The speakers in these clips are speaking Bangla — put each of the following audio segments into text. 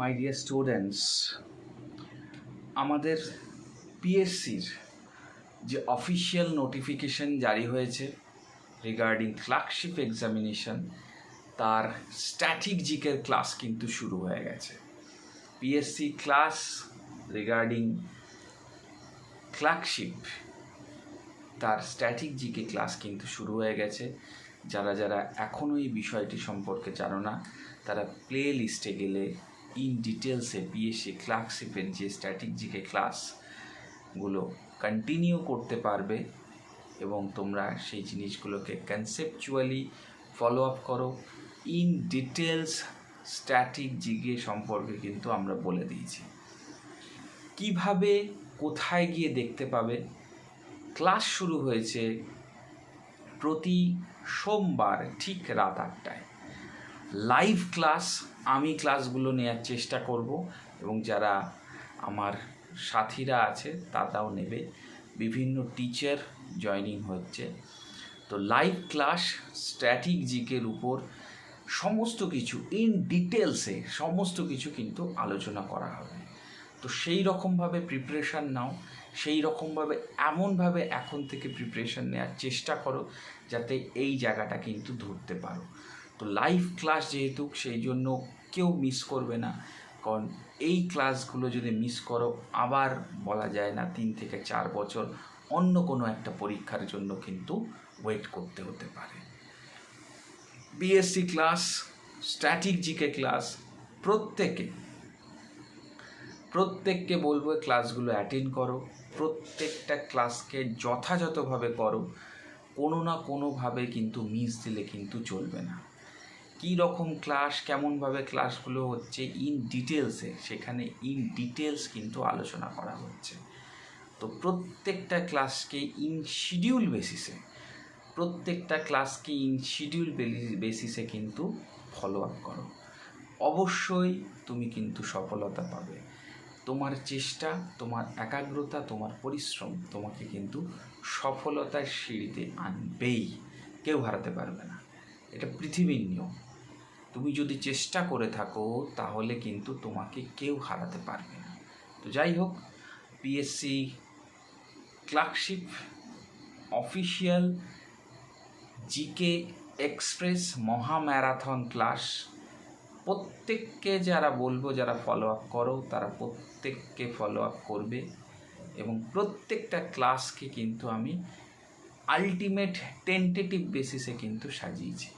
মাই ডিয়ার স্টুডেন্টস আমাদের পিএসসির যে অফিসিয়াল নোটিফিকেশন জারি হয়েছে রিগার্ডিং ক্লার্কশিপ এক্সামিনেশন তার স্ট্যাটিক জিকের ক্লাস কিন্তু শুরু হয়ে গেছে। পিএসসি ক্লাস রিগার্ডিং ক্লার্কশিপ তার স্ট্যাটিক জিকে ক্লাস কিন্তু শুরু হয়ে গেছে। যারা যারা এখনও এই বিষয়টি সম্পর্কে জানো না, তারা প্লে লিস্টে গেলে ইন ডিটেলসে পিএসসি ক্লার্কশিপের যে স্ট্যাটিক জিকে ক্লাসগুলো কন্টিনিউ করতে পারবে এবং তোমরা সেই জিনিসগুলোকে কনসেপচুয়ালি ফলো আপ করো। ইন ডিটেলস স্ট্যাটিক সম্পর্কে কিন্তু আমরা বলে দিয়েছি। কীভাবে কোথায় গিয়ে দেখতে পাবে? ক্লাস শুরু হয়েছে প্রতি সোমবার ঠিক রাত আটটায়। লাইভ ক্লাস আমি ক্লাসগুলো নেওয়ার চেষ্টা করব এবং যারা আমার সাথীরা আছে, তারাও নেবে। বিভিন্ন টিচার জয়নিং হচ্ছে। তো লাইভ ক্লাস স্ট্র্যাটিক জিকের উপর সমস্ত কিছু ইন ডিটেলসে সমস্ত কিছু কিন্তু আলোচনা করা হবে। তো সেই রকমভাবে প্রিপারেশান নাও, সেই রকমভাবে এমনভাবে এখন থেকে প্রিপারেশান নেওয়ার চেষ্টা করো, যাতে এই জায়গাটা কিন্তু ধরতে পারো। তো লাইভ ক্লাস যেহেতু, সেই জন্য কেউ মিস করবে না। কারণ এই ক্লাসগুলো যদি মিস করো, আবার বলা যায় না তিন থেকে চার বছর, অন্য কোনো একটা পরীক্ষার জন্য কিন্তু ওয়েট করতে হতে পারে। BSC class static GK class প্রত্যেকে, প্রত্যেককে বলব ক্লাসগুলো অ্যাটেন্ড করো। প্রত্যেকটা ক্লাসকে যথাযথভাবে করো। কোনো না কোনোভাবে কিন্তু মিস দিলে কিন্তু চলবে না। কী রকম ক্লাস কেমনভাবে ক্লাসগুলো হচ্ছে ইন ডিটেলসে সেখানে ইন ডিটেলস কিন্তু আলোচনা করা হচ্ছে। তো প্রত্যেকটা ক্লাসকে ইন শিডিউল বেসিসে প্রত্যেকটা ক্লাসকে ইন শিডিউল বেসিসে কিন্তু ফলো আপ করো। অবশ্যই তুমি কিন্তু সফলতা পাবে। তোমার চেষ্টা, তোমার একাগ্রতা, তোমার পরিশ্রম তোমাকে কিন্তু সফলতার সিঁড়িতে আনবেই। কেউ হারাতে পারবে না। এটা পৃথিবীর নিয়ম। তুমি যদি চেষ্টা করে থাকো, তাহলে কিন্তু তোমাকে কেউ হারাতে পারবে না। তো যাই হোক PSC clerkship official GK express মহা ম্যারাথন ক্লাস প্রত্যেককে যারা বলব, যারা ফলো আপ করো, তারা প্রত্যেককে ফলো আপ করবে এবং প্রত্যেকটা ক্লাসকে কিন্তু আমি আলটিমেট টেন্টেটিভ বেসিসে কিন্তু সাজিয়েছি।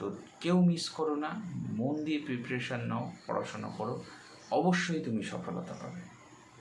তো কেউ মিস করো না। মন দিয়ে প্রিপারেশান নাও, পড়াশোনা করো। অবশ্যই তুমি সফলতা পাবে।